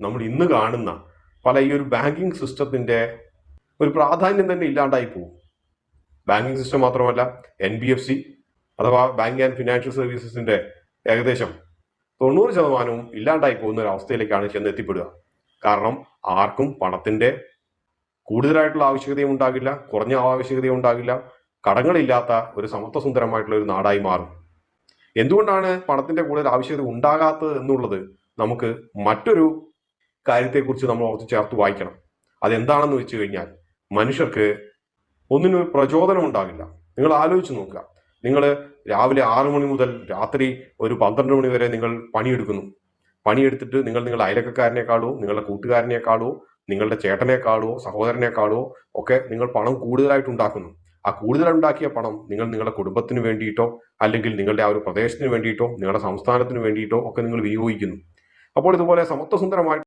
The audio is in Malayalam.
നമ്മൾ ഇന്ന് കാണുന്ന പല ഈ ഒരു ബാങ്കിങ് സിസ്റ്റത്തിന്റെ ഒരു പ്രാധാന്യം തന്നെ ഇല്ലാണ്ടായി പോകും. ബാങ്കിങ് സിസ്റ്റം മാത്രമല്ല എൻ ബി എഫ് സി അഥവാ ബാങ്ക് ആൻഡ് ഫിനാൻഷ്യൽ സർവീസസിന്റെ ഏകദേശം തൊണ്ണൂറ് ശതമാനവും ഇല്ലാണ്ടായി പോകുന്ന ഒരു അവസ്ഥയിലേക്കാണ് ചെന്ന് എത്തിപ്പെടുക കാരണം ആർക്കും പണത്തിന്റെ കൂടുതലായിട്ടുള്ള ആവശ്യകതയും ഉണ്ടാകില്ല കുറഞ്ഞ ആവശ്യകതയും ഉണ്ടാകില്ല കടങ്ങളില്ലാത്ത ഒരു സമത്വസുന്ദരമായിട്ടുള്ള ഒരു നാടായി മാറും. എന്തുകൊണ്ടാണ് പണത്തിന്റെ കൂടുതൽ ആവശ്യകത ഉണ്ടാകാത്തത് എന്നുള്ളത് നമുക്ക് മറ്റൊരു കാര്യത്തെക്കുറിച്ച് നമ്മൾ ഓർത്ത് ചേർത്ത് വായിക്കണം. അതെന്താണെന്ന് വെച്ച് കഴിഞ്ഞാൽ മനുഷ്യർക്ക് ഒന്നിനും ഒരു പ്രചോദനം ഉണ്ടാകില്ല. നിങ്ങൾ ആലോചിച്ച് നോക്കുക. നിങ്ങൾ രാവിലെ ആറു മണി മുതൽ രാത്രി ഒരു പന്ത്രണ്ട് മണി വരെ നിങ്ങൾ പണിയെടുക്കുന്നു. പണിയെടുത്തിട്ട് നിങ്ങൾ നിങ്ങളുടെ അയലക്കാരനെക്കാളോ നിങ്ങളുടെ കൂട്ടുകാരനേക്കാളോ നിങ്ങളുടെ ചേട്ടനേക്കാളോ സഹോദരനേക്കാളോ ഒക്കെ നിങ്ങൾ പണം കൂടുതലായിട്ട് ഉണ്ടാക്കുന്നു. ആ കൂടുതൽ ഉണ്ടാക്കിയ പണം നിങ്ങൾ നിങ്ങളുടെ കുടുംബത്തിന് വേണ്ടിയിട്ടോ അല്ലെങ്കിൽ നിങ്ങളുടെ ആ ഒരു പ്രദേശത്തിന് വേണ്ടിയിട്ടോ നിങ്ങളുടെ സംസ്ഥാനത്തിന് വേണ്ടിയിട്ടോ ഒക്കെ നിങ്ങൾ വിനിയോഗിക്കുന്നു. അപ്പോൾ ഇതുപോലെ സമത്വസുന്ദരമായി